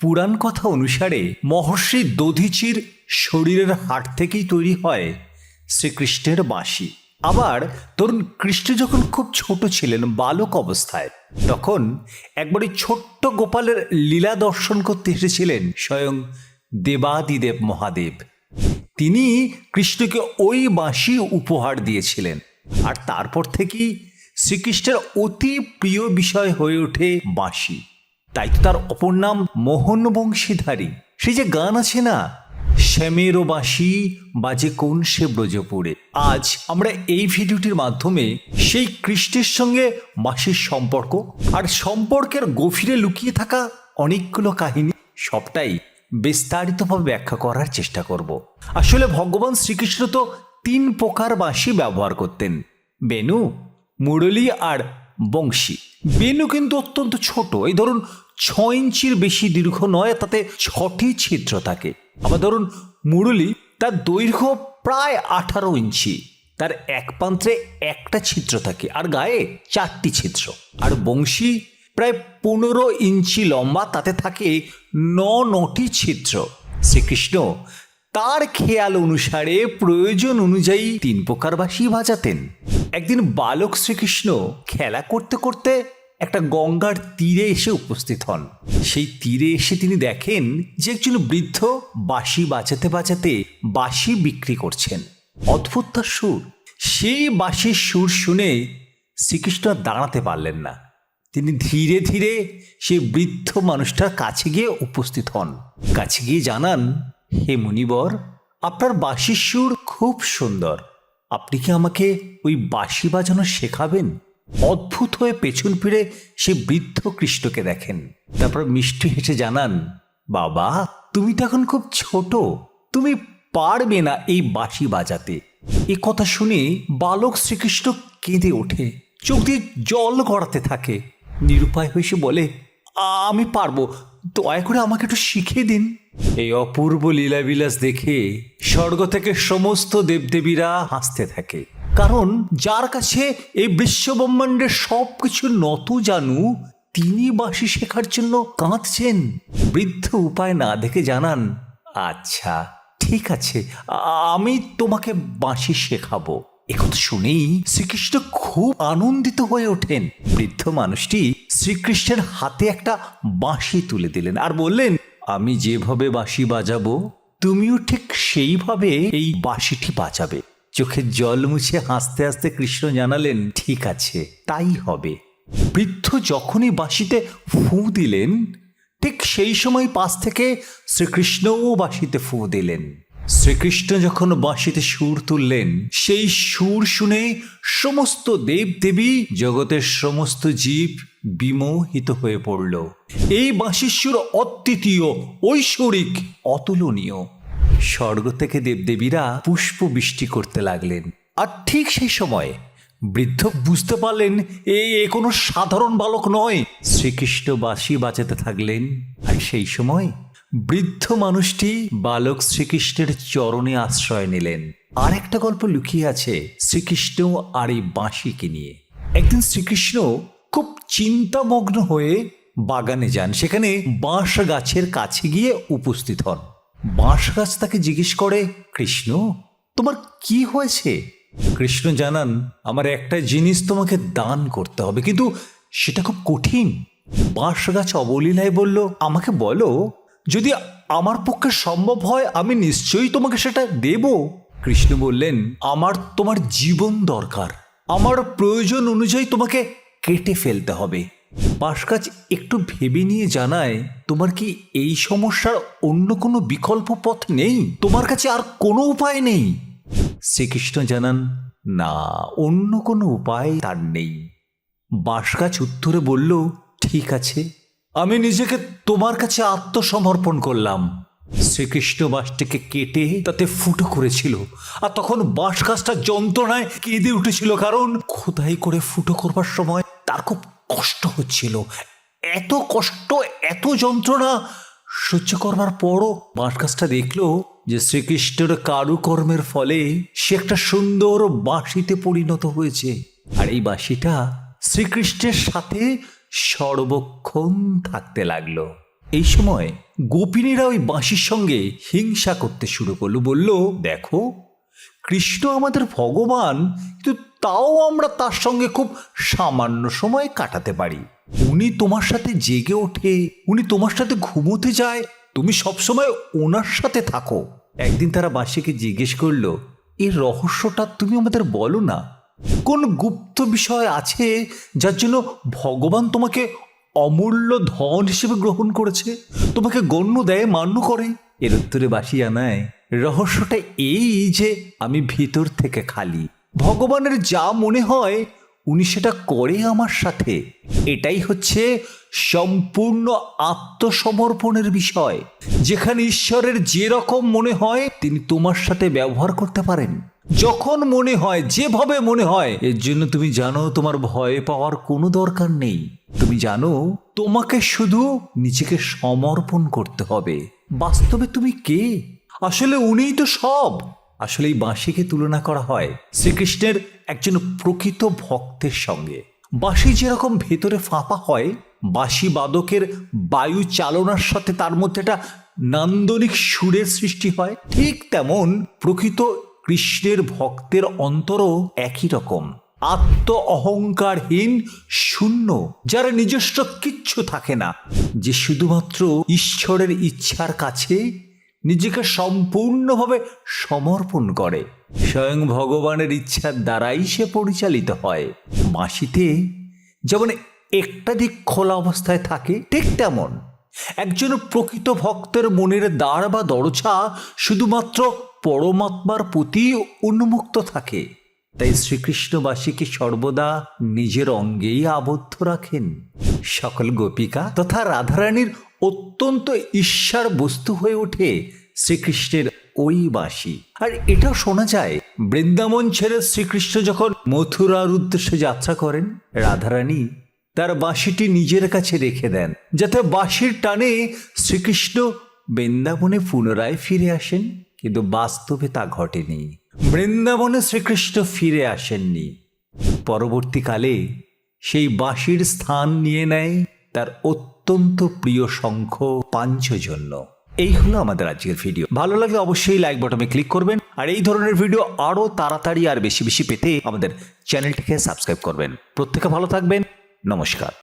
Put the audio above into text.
পুরাণ কথা অনুসারে মহর্ষি দধিচির শরীরের হাট থেকেই তৈরি হয় শ্রীকৃষ্ণের বাঁশি। আবার ধরুন কৃষ্ণ যখন খুব ছোট ছিলেন বালক অবস্থায়, তখন একবার ওই ছোট্ট গোপালের লীলা দর্শন করতে এসেছিলেন স্বয়ং দেবাদিদেব মহাদেব। তিনি কৃষ্ণকে ওই বাঁশি উপহার দিয়েছিলেন। আর তারপর থেকেই শ্রীকৃষ্ণের অতি প্রিয় বিষয় হয়ে ওঠে বাঁশি। তাই তো তার অপর নাম মোহন বংশীধারী। সেই যে গান আছে না, শ্যামেরও বাঁশি বাজে কোন সে ব্রজপুরে। আজ আমরা এই ভিডিওটির মাধ্যমে সেই কৃষ্ণের সঙ্গে বাঁশির সম্পর্ক আর সম্পর্কের গভীরে লুকিয়ে থাকা অনেকগুলো কাহিনী সবটাই বিস্তারিতভাবে ব্যাখ্যা করার চেষ্টা করব। আসলে ভগবান শ্রীকৃষ্ণ তো তিন প্রকার বাঁশি ব্যবহার করতেন, বেনু, মুরলী আর বংশী। বেনু কিন্তু অত্যন্ত ছোট। এই ধরুন ছ ইঞ্চির বেশি দীর্ঘ নয়, তাতে ছটি ছিদ্র থাকে। আবার ধরুন, মুরলী তার দৈর্ঘ্য প্রায় আঠারো ইঞ্চি। তার এক প্রান্তে একটা ছিদ্র থাকে, আর গায়ে চারটি ছিদ্র। আর বংশী প্রায় পনেরো ইঞ্চি লম্বা, তাতে থাকে ন নটি ছিদ্র। শ্রীকৃষ্ণ তার খেয়াল অনুসারে প্রয়োজন অনুযায়ী তিন প্রকার বাঁশি বাজাতেন। একদিন বালক শ্রীকৃষ্ণ খেলা করতে করতে একটা গঙ্গার তীরে এসে উপস্থিত হন। সেই তীরে এসে তিনি দেখেন যে একজন বৃদ্ধ বাঁশি বাঁচাতে বাঁচাতে বাঁশি বিক্রি করছেন। অদ্ভুত তার সুর। সেই বাঁশির সুর শুনে শ্রীকৃষ্ণ দাঁড়াতে পারলেন না। তিনি ধীরে ধীরে সেই বৃদ্ধ মানুষটার কাছে গিয়ে উপস্থিত হন। কাছে গিয়ে জানান, হে মুনিবর, আপনার বাঁশির সুর খুব সুন্দর। আপনি কি আমাকে ওই বাঁশি বাজানো শেখাবেন? অদ্ভুত হয়ে পেছন ফিরে সে বৃদ্ধ কৃষ্ণকে দেখেন। তারপর মিষ্টি হেসে জানান, বাবা, তুমি তো এখন খুব ছোট। তুমি পারবে না এই বাঁশি বাজাতে। এ কথা শুনে বালক শ্রীকৃষ্ণ কেঁদে ওঠে। চোখ দিয়ে জল গড়াতে থাকে। নিরুপায় হয়ে সে বলে, আমি পারব। দয়া করে আমাকে একটু শিখিয়ে দিন। এই অপূর্ব লীলাবিলাস দেখে স্বর্গ থেকে সমস্ত দেবদেবীরা হাসতে থাকে। কারণ যার কাছে এই বিশ্বব্রহ্মাণ্ডের সব কিছু নত জানু, তিনি বাঁশি শেখার জন্য কাঁদছেন। বৃদ্ধ উপায় না দেখে জানান আচ্ছা ঠিক আছে, আমি তোমাকে বাঁশি শেখাবো। একথা শুনেই শ্রীকৃষ্ণ খুব আনন্দিত হয়ে ওঠেন। বৃদ্ধ মানুষটি শ্রীকৃষ্ণের হাতে একটা বাঁশি তুলে দিলেন আর বললেন, আমি যেভাবে বাঁশি বাজাবো, তুমিও ঠিক সেইভাবে এই বাঁশিটি বাজাবে। চোখের জল মুছে হাসতে হাসতে কৃষ্ণ জানালেন, ঠিক আছে, তাই হবে। বৃদ্ধ যখনই বাঁশিতে ফু দিলেন, ঠিক সেই সময় পাশ থেকে শ্রীকৃষ্ণও বাঁশিতে ফু দিলেন। শ্রীকৃষ্ণ যখন বাঁশিতে সুর তুললেন, সেই সুর শুনে সমস্ত দেব দেবী জগতের সমস্ত জীব বিমোহিত হয়ে পড়ল। এই বাঁশির সুর অদ্বিতীয়, ঐশ্বরিক, অতুলনীয়। স্বর্গ থেকে দেবদেবীরা পুষ্প বৃষ্টি করতে লাগলেন। আর ঠিক সেই সময় বৃদ্ধ বুঝতে পারলেন এ কোনো সাধারণ বালক নয়। শ্রীকৃষ্ণ বাঁশি বাজাতে থাকলেন। আর সেই সময় বৃদ্ধ মানুষটি বালক শ্রীকৃষ্ণের চরণে আশ্রয় নিলেন। আর একটা গল্প লুকিয়ে আছে শ্রীকৃষ্ণ আর এই বাঁশিকে নিয়ে। একদিন শ্রীকৃষ্ণ খুব চিন্তামগ্ন হয়ে বাগানে যান। সেখানে বাঁশ গাছের কাছে গিয়ে উপস্থিত হন। বাঁশ গাছ তাকে জিজ্ঞেস করে, কৃষ্ণ, তোমার কি হয়েছে? কৃষ্ণ জানান, আমার একটা জিনিস তোমাকে দান করতে হবে, কিন্তু সেটা খুব কঠিন। বাঁশ গাছ অবলীলায় বলল, আমাকে বলো, যদি আমার পক্ষে সম্ভব হয়, আমি নিশ্চয়ই তোমাকে সেটা দেব। কৃষ্ণ বললেন, আমার তোমার জীবন দরকার। আমার প্রয়োজন অনুযায়ী তোমাকে কেটে ফেলতে হবে। বাঁশগাছ একটু ভেবে নিয়ে জানায় তোমার কি এই সমস্যার অন্য কোনো বিকল্প পথ নেই? তোমার কাছে আর কোনো উপায় নেই? শ্রীকৃষ্ণ জানান, না, অন্য কোনো উপায় তার নেই। বাঁশগাছ উত্তরে বলল, ঠিক আছে, আমি নিজেকে তোমার কাছে আত্মসমর্পণ করলাম। শ্রীকৃষ্ণ বাঁশটিকে কেটে তাতে ফুটো করেছিল, আর তখন বাঁশ গাছটা যন্ত্রণায় কেঁদে উঠেছিল, কারণ খোদাই করে ফুটো করবার সময় তার খুব কষ্ট হচ্ছিল। এত কষ্ট, এত যন্ত্রণা সহ্য করবার পরও বাঁশ গাছটা দেখল যে শ্রীকৃষ্ণের কারুকর্মের ফলে সে একটা সুন্দর বাঁশিতে পরিণত হয়েছে। আর এই বাঁশিটা শ্রীকৃষ্ণের সাথে সর্বক্ষণ থাকতে লাগল। এই সময় গোপিনীরা ওই বাঁশির সঙ্গে হিংসা করতে শুরু করল, বলল, দেখো, কৃষ্ণ আমাদের ভগবান, কিন্তু তাও আমরা তার সঙ্গে খুব সামান্য সময় কাটাতে পারি। উনি তোমার সাথে জেগে ওঠে, উনি তোমার সাথে ঘুমোতে যায়, তুমি সবসময় ওনার সাথে থাকো। একদিন তারা বাঁশিকে জিজ্ঞেস করল, এর রহস্যটা তুমি আমাদের বলো না? কোন গুপ্ত বিষয় আছে যার জন্য ভগবান তোমাকে অমূল্য ধন হিসেবে গ্রহণ করেছে? তোমাকে গণ্য দেয়, মান্য করে? এর উত্তরে বাসি আনায় রহস্যটা এই যে আমি ভিতর থেকে খালি। ভগবানের যা মনে হয়, উনি সেটা করে আমার সাথে। এটাই হচ্ছে সম্পূর্ণ আত্মসমর্পণের বিষয়। যেখানে ঈশ্বরের যে রকম মনে হয়, তিনি তোমার সাথে ব্যবহার করতে পারেন। যখন মনে হয়, যেভাবে মনে হয়, এর জন্য তুমি জানো তোমার ভয় পাওয়ার কোনো দরকার নেই। তুমি জানো, তোমাকে শুধু নিজেকে সমর্পণ করতে হবে। বাস্তবে তুমি কে? আসলে উনিই তো সব। আসলে এই বাঁশিকে তুলনা করা হয় শ্রীকৃষ্ণের একজন প্রকৃত ভক্তের সঙ্গে। বাঁশি যেরকম ভেতরে ফাঁপা হয়, বাঁশি বাদকের বায়ু চালনার সাথে তার মধ্যে একটা নান্দনিক সুরের সৃষ্টি হয়। ঠিক তেমন প্রকৃত কৃষ্ণের ভক্তের অন্তরও একই রকম। আত্ম অহংকারহীন শূন্য, যার নিজস্ব কিচ্ছু থাকে না। যে শুধুমাত্র ঈশ্বরের ইচ্ছার কাছে নিজেকে সম্পূর্ণভাবে সমর্পণ করে। স্বয়ং ভগবানের ইচ্ছার দ্বারাই সে পরিচালিত হয়। মাসিতে যেমন একটা দিক খোলা অবস্থায় থাকে, ঠিক তেমন। একজন প্রকৃত ভক্তের মনের দ্বার বা দরজা শুধুমাত্র পরমাত্মার প্রতি উন্মুক্ত থাকে। তাই শ্রীকৃষ্ণবাসীকে সর্বদা নিজের অঙ্গেই আবদ্ধ রাখেন। সকল গোপিকা তথা রাধারানীর অত্যন্ত ঈর্ষার বস্তু হয়ে ওঠে শ্রীকৃষ্ণের ওই বাসি। আর এটাও শোনা যায়, বৃন্দাবন ছেড়ে শ্রীকৃষ্ণ যখন মথুরার উদ্দেশ্যে যাত্রা করেন, রাধারানী তার বাঁশিটি নিজের কাছে রেখে দেন, যাতে বাঁশির টানে শ্রীকৃষ্ণ বৃন্দাবনে পুনরায় ফিরে আসেন, কিন্তু বাস্তবে তা ঘটেনি। বৃন্দাবনে শ্রীকৃষ্ণ ফিরে আসেননি। পরবর্তীকালে সেই বাঁশির স্থান নিয়ে নেয় তার অত্যন্ত প্রিয় শঙ্খ পাঞ্চজন্য। এই হলো আমাদের আজকের ভিডিও ভালো লাগলে অবশ্যই লাইক বটমে ক্লিক করবেন। আর এই ধরনের ভিডিও আরও তাড়াতাড়ি আর বেশি বেশি পেতে আমাদের চ্যানেলটিকে সাবস্ক্রাইব করবেন। প্রত্যেকে ভালো থাকবেন। নমস্কার।